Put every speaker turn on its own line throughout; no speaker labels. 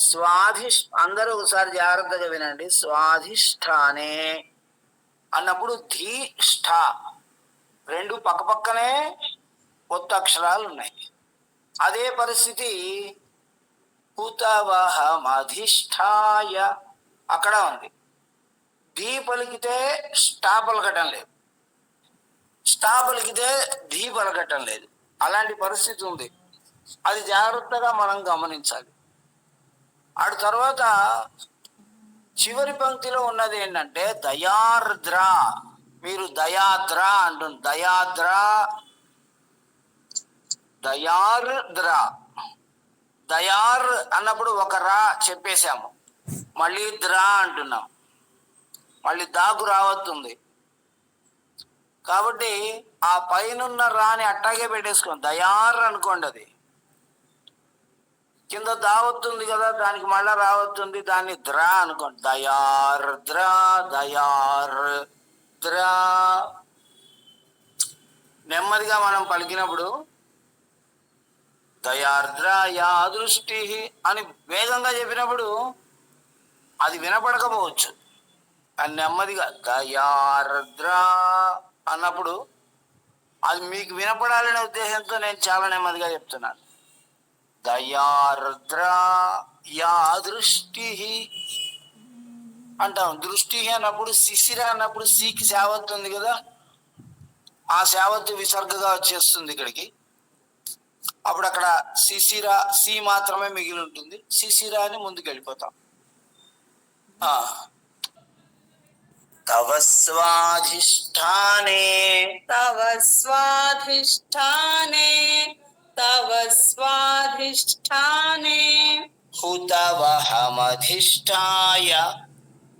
స్వాధిష్ అందరూ ఒకసారి జాగ్రత్తగా వినండి. స్వాధిష్టానే అన్నప్పుడు ధీష్ఠ. రెండు పక్కపక్కనే కొత్త అక్షరాలు ఉన్నాయి అదే పరిస్థితి హుతవహమధిష్టాయ అక్కడ ఉంది. ధీ పలికితే స్టా పలకటం లేదు. స్టా పలికితే ధీ పలకటం లేదు. అలాంటి పరిస్థితి ఉంది. అది జాగ్రత్తగా మనం గమనించాలి. ఆడు తర్వాత చివరి పంక్తిలో ఉన్నది ఏంటంటే దయార్ద్ర. మీరు దయాద్ర అంటుంది దయాద్ర దయార్ద్ర. దయార్ అన్నప్పుడు ఒక రా చెప్పేశాము. మళ్ళీ ద్రా అంటున్నాం. మళ్ళీ దాకు రావతుంది కాబట్టి ఆ పైనున్న రాని అట్టాగే పెట్టేసుకోండి. దయార్ అనుకోండి అది కింద దావత్తుంది కదా దానికి మళ్ళా రావత్తుంది. దాన్ని ద్రా అనుకోండి. దయార్ ద్రా దయార్ ద్రా. నెమ్మదిగా మనం పలికినప్పుడు దయార్ద్ర యా దృష్టి అని వేగంగా చెప్పినప్పుడు అది వినపడకపోవచ్చు. అని నెమ్మదిగా దయార్ద్ర అన్నప్పుడు అది మీకు వినపడాలనే ఉద్దేశంతో నేను చాలా నెమ్మదిగా చెప్తున్నాను. దయార్ద్రా యా దృష్టి అంటాం. దృష్టి అన్నప్పుడు శిశిర అన్నప్పుడు సికి సేవత్తు ఉంది కదా? ఆ సేవత్తు విసర్గగా వచ్చేస్తుంది ఇక్కడికి. అప్పుడు అక్కడ శిశిర సి మాత్రమే మిగిలి ఉంటుంది. శిశిర అని ముందుకు వెళ్ళిపోతాం తవ స్వాధిష్టానే.
తవ స్వాధిష్టానే. तव स्वाधिष्ठाने
हुतवहमधिष्ठाय।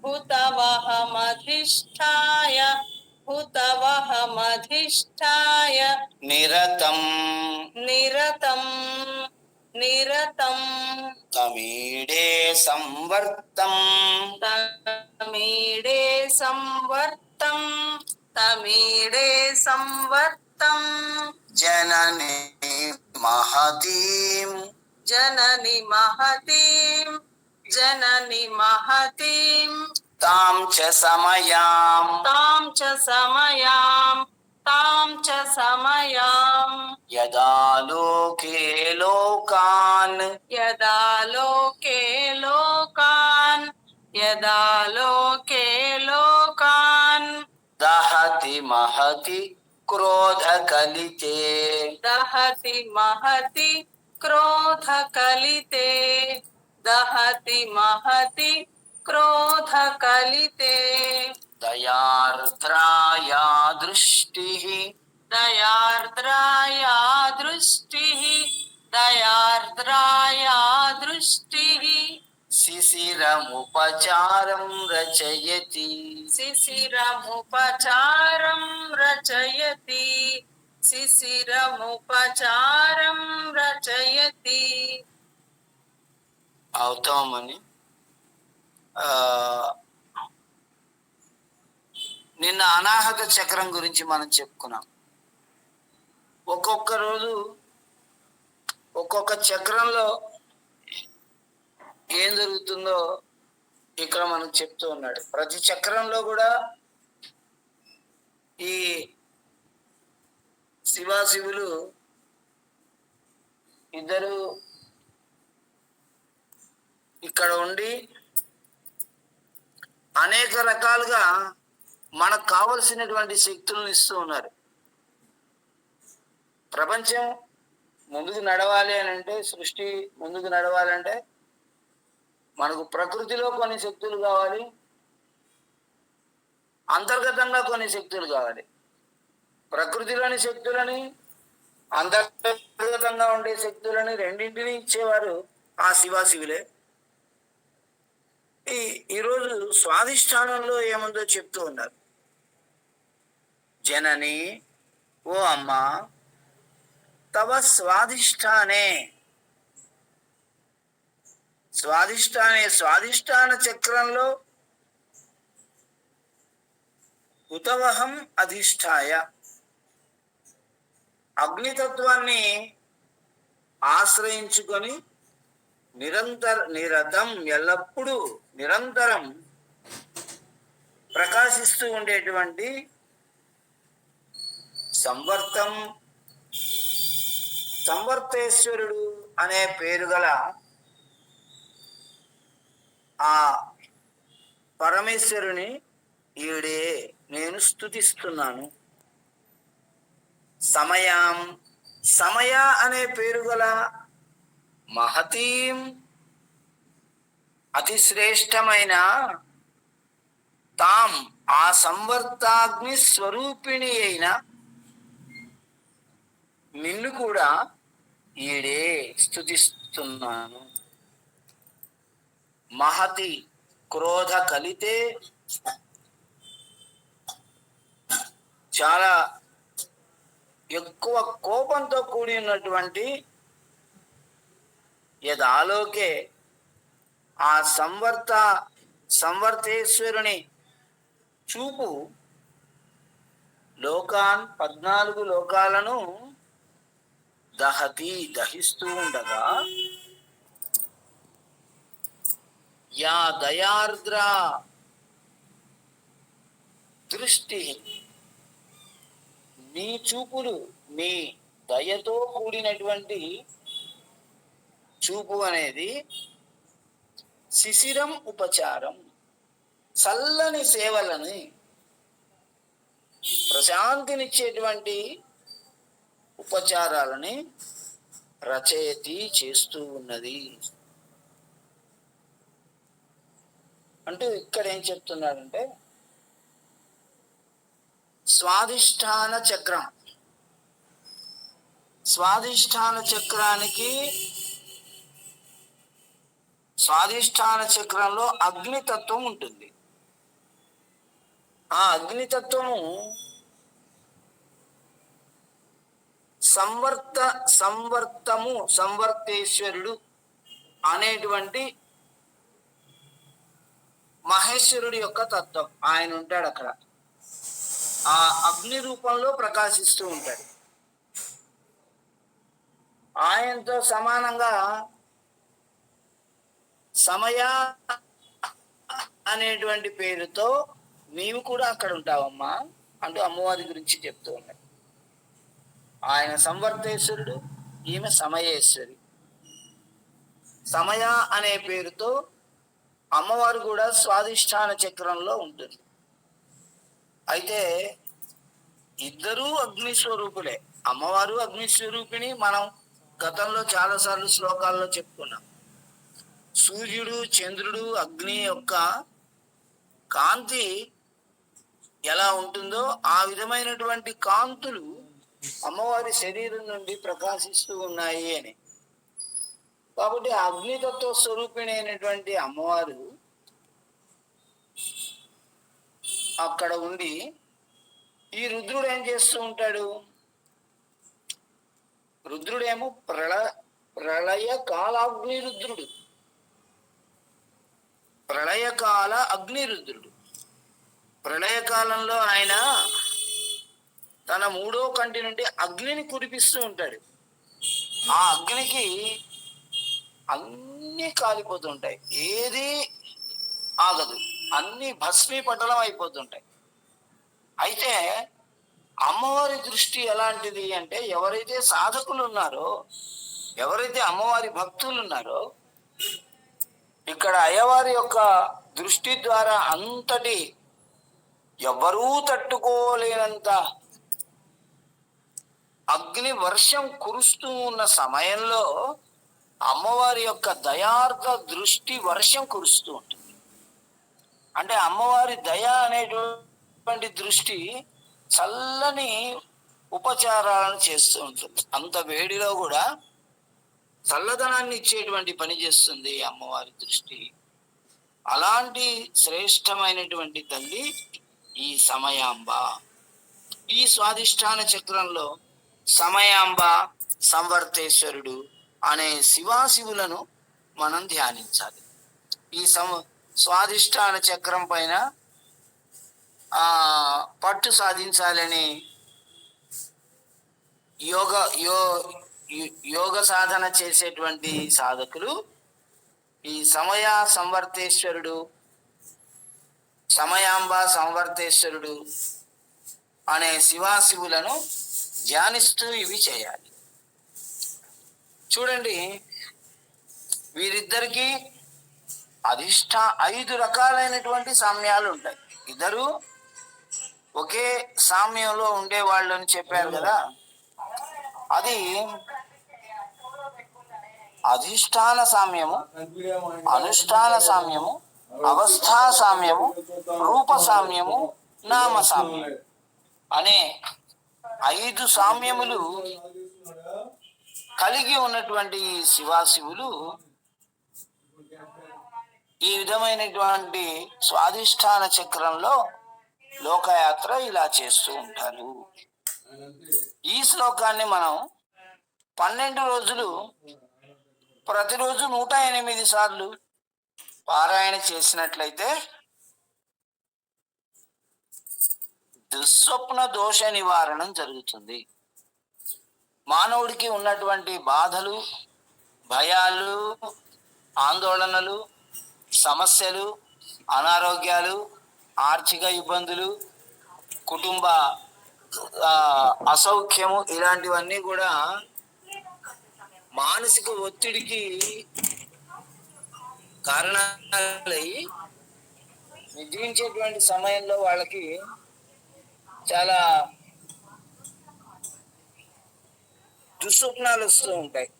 हुतवहमधिष्ठाय। हुतवहमधिष्ठाय।
निरतम्।
निरतम्। निरतम्।
तमीडे संवर्तम्।
तमीडे संवर्तम्। तमीडे संवर्त తం
జనని మహతీం.
జనని మహతీం. జనని మహతీం.
తాం చ సమయాం.
తాం చ సమయాం. తాం చ సమయాం.
యదా లోకే లోకాన్.
యదా లోకే లోకాన్. యదా లోకే లోకాన్.
దహతి మహతి क्रोध कलिते
दहति महति क्रोध कलिते दहति महति क्रोध
कलिते दयार्द्राया दृष्टि।
दयार्द्राया दृष्टि। दयार्द्राया दृष्टि।
శిశిరముపచారం రచయతి.
శిశిరముపచారం రచయతి. శిశిరముపచారం రచయతి.
అవుతామని నిన్న అనాహత చక్రం గురించి మనం చెప్పుకున్నాం. ఒక్కొక్క రోజు ఒక్కొక్క చక్రంలో జరుగుతుందో ఇక్కడ మనకు చెప్తూ ఉన్నాడు. ప్రతి చక్రంలో కూడా ఈ శివాశివులు ఇద్దరు ఇక్కడ ఉండి అనేక రకాలుగా మనకు కావలసినటువంటి శక్తులను ఇస్తూ ఉన్నారు. ప్రపంచం ముందుకు నడవాలి అని అంటే సృష్టి ముందుకు నడవాలంటే మనకు ప్రకృతిలో కొన్ని శక్తులు కావాలి. అంతర్గతంగా కొన్ని శక్తులు కావాలి. ప్రకృతిలోని శక్తులని అంతర్గతంగా ఉండే శక్తులని రెండింటిని ఇచ్చేవారు ఆ శివాశివులే. ఈ ఈరోజు స్వాధిష్టానంలో ఏముందో చెప్తూ ఉన్నారు. జనని ఓ అమ్మ తవ స్వాధిష్టానే స్వాధిష్టానే స్వాధిష్టాన చక్రంలో ఉతవహం అధిష్టాయ. అగ్నితత్వాన్ని ఆశ్రయించుకొని నిరంతర నిరతం ఎల్లప్పుడూ నిరంతరం ప్రకాశిస్తూ ఉండేటువంటి సంవర్తం సంవర్తేశ్వరుడు అనే పేరు గల ఆ పరమేశ్వరుని ఈడే నేను స్థుతిస్తున్నాను సమయం సమయ అనే పేరు గల మహతీం అతి శ్రేష్టమైన తాం ఆ సంవర్తాగ్ని స్వరూపిణి అయిన నిన్ను కూడా ఈడే స్థుతిస్తున్నాను మహతి క్రోధ కలితే చాలా ఎక్కువ కోపంతో కూడినటువంటి యదాలోకే ఆ సంవర్త సంవర్తేశ్వరుని చూపు లోకాన్ పద్నాలుగు లోకాలను దహతి దహిస్తూ ఉండగా యా దయార్ద్ర దృష్టి. నీ చూపులు నీ దయతో కూడినటువంటి చూపు అనేది శిశిరం ఉపచారం. చల్లని సేవలని ప్రశాంతినిచ్చేటువంటి ఉపచారాలని రచయితీ చేస్తూ ఉన్నది. అంటే ఇక్కడ ఏం చెప్తున్నాడంటే స్వాధిష్టాన చక్రం. స్వాధిష్టాన చక్రానికి స్వాధిష్టాన చక్రంలో అగ్నితత్వం ఉంటుంది. ఆ అగ్నితత్వము సంవర్త సంవర్తము సంవర్తేశ్వరుడు అనేటువంటి మహేశ్వరుడి యొక్క తత్వం. ఆయన ఉంటాడు అక్కడ. ఆ అగ్ని రూపంలో ప్రకాశిస్తూ ఉంటాడు. ఆయనతో సమానంగా సమయ అనేటువంటి పేరుతో నీవు కూడా అక్కడ ఉంటావమ్మా అంటూ అమ్మవారి గురించి చెప్తూ ఉన్నాడు. ఆయన సంవర్తేశ్వరుడు ఈమె సమయేశ్వరి. సమయ అనే పేరుతో అమ్మవారు కూడా స్వాధిష్టాన చక్రంలో ఉంటుంది. అయితే ఇద్దరూ అగ్ని స్వరూపులే. అమ్మవారు అగ్ని స్వరూపిణి మనం గతంలో చాలాసార్లు శ్లోకాల్లో చెప్పుకున్నాం. సూర్యుడు చంద్రుడు అగ్ని యొక్క కాంతి ఎలా ఉంటుందో ఆ విధమైనటువంటి కాంతులు అమ్మవారి శరీరం నుండి ప్రకాశిస్తూ ఉన్నాయి అని. కాబట్టి ఆ అగ్నితత్వ స్వరూపిణి అయినటువంటి అమ్మవారు అక్కడ ఉండి ఈ రుద్రుడు ఏం చేస్తూ ఉంటాడు? రుద్రుడేమో ప్రళ ప్రళయ కాలాగ్ని రుద్రుడు. ప్రళయకాల అగ్నిరుద్రుడు ప్రళయకాలంలో ఆయన తన మూడో కంటి నుండి అగ్నిని కురిపిస్తూ ఉంటాడు. ఆ అగ్నికి అన్నీ కాలిపోతుంటాయి. ఏది ఆగదు. అన్ని భస్మీపటలం అయిపోతుంటాయి. అయితే అమ్మవారి దృష్టి ఎలాంటిది అంటే ఎవరైతే సాధకులు ఉన్నారో ఎవరైతే అమ్మవారి భక్తులు ఉన్నారో ఇక్కడ అయ్యవారి యొక్క దృష్టి ద్వారా అంతటి ఎవరూ తట్టుకోలేనంత అగ్ని వర్షం కురుస్తూ ఉన్న సమయంలో అమ్మవారి యొక్క దయార్థ దృష్టి వర్షం కురుస్తూ ఉంటుంది. అంటే అమ్మవారి దయ అనేటువంటి దృష్టి చల్లని ఉపచారాలను చేస్తూ ఉంటుంది. అంత వేడిలో కూడా చల్లదనాన్ని ఇచ్చేటువంటి పని చేస్తుంది అమ్మవారి దృష్టి. అలాంటి శ్రేష్టమైనటువంటి తల్లి ఈ సమయాంబ. ఈ స్వాధిష్టాన చక్రంలో సమయాంబ సంవర్తేశ్వరుడు అనే శివాశివులను మనం ధ్యానించాలి. ఈ సమ స్వాధిష్టాన చక్రం పైన ఆ పట్టు సాధించాలని యోగ యో యోగ సాధన చేసేటువంటి సాధకులు ఈ సమయ సంవర్తేశ్వరుడు సమయాంబ సంవర్తేశ్వరుడు అనే శివాశివులను ధ్యానిస్తూ ఇవి చేయాలి. చూడండి వీరిద్దరికి అధిష్ట ఐదు రకాలైనటువంటి సామ్యాలు ఉంటాయి. ఇద్దరు ఒకే సామ్యంలో ఉండేవాళ్ళు అని చెప్పారు కదా. అది అధిష్టాన సామ్యము అనుష్ఠాన సామ్యము అవస్థా సామ్యము రూప సామ్యము నామ సామ్యము అనే ఐదు సామ్యములు కలిగి ఉన్నటువంటి ఈ శివాశివులు ఈ విధమైనటువంటి స్వాధిష్టాన చక్రంలో లోకయాత్ర ఇలా చేస్తూ ఉంటారు. ఈ శ్లోకాన్ని మనం పన్నెండు రోజులు ప్రతిరోజు నూట ఎనిమిది సార్లు పారాయణ చేసినట్లయితే దుస్వప్న దోష నివారణం జరుగుతుంది. మానవుడికి ఉన్నటువంటి బాధలు భయాలు ఆందోళనలు సమస్యలు అనారోగ్యాలు ఆర్థిక ఇబ్బందులు కుటుంబ అసౌఖ్యము ఇలాంటివన్నీ కూడా మానసిక ఒత్తిడికి కారణాలై నిద్రించేటువంటి సమయంలో వాళ్ళకి చాలా దుస్వప్నాలు వస్తూ ఉంటాయి.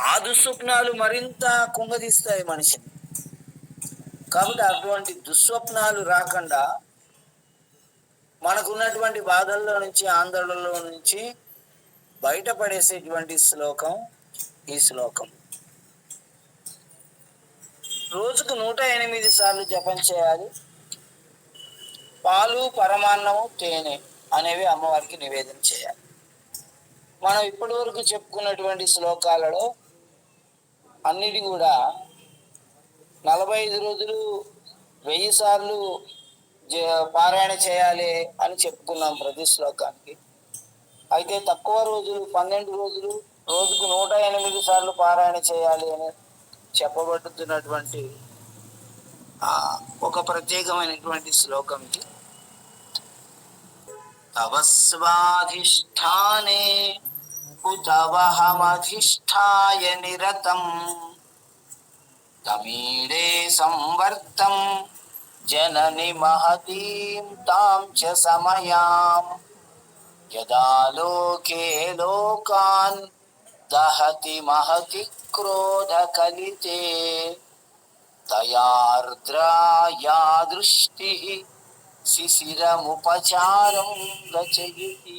ఆ దుస్వప్నాలు మరింత కుంగదీస్తాయి మనిషిని. కాబట్టి అటువంటి దుస్వప్నాలు రాకుండా మనకున్నటువంటి బాధల్లో నుంచి ఆందోళనలో నుంచి బయటపడేసేటువంటి శ్లోకం ఈ శ్లోకం. రోజుకు నూట ఎనిమిది సార్లు జపం చేయాలి. పాలు పరమాన్నము తేనె అనేవి అమ్మవారికి నివేదన చేయాలి. మనం ఇప్పటి వరకు చెప్పుకున్నటువంటి శ్లోకాలలో అన్నిటి కూడా నలభై ఐదు రోజులు వెయ్యి సార్లు పారాయణ చేయాలి అని చెప్పుకున్నాం ప్రతి శ్లోకానికి. అయితే తక్కువ రోజులు పన్నెండు రోజులు రోజుకు నూట ఎనిమిది సార్లు పారాయణ చేయాలి అని చెప్పబడుతున్నటువంటి ఒక ప్రత్యేకమైనటువంటి శ్లోకం ఇది. తవస్వాధిష్టానే కుతవహమధిష్టాయ నిరతం తమీడే సంవర్తం జనని మహతీం తాం చ సమయాం యదా లోకే లోకాన్ దహతి మహతి క్రోధ కలితే తయార్ద్రా దృష్టి శిశిరముపచారం రచయతి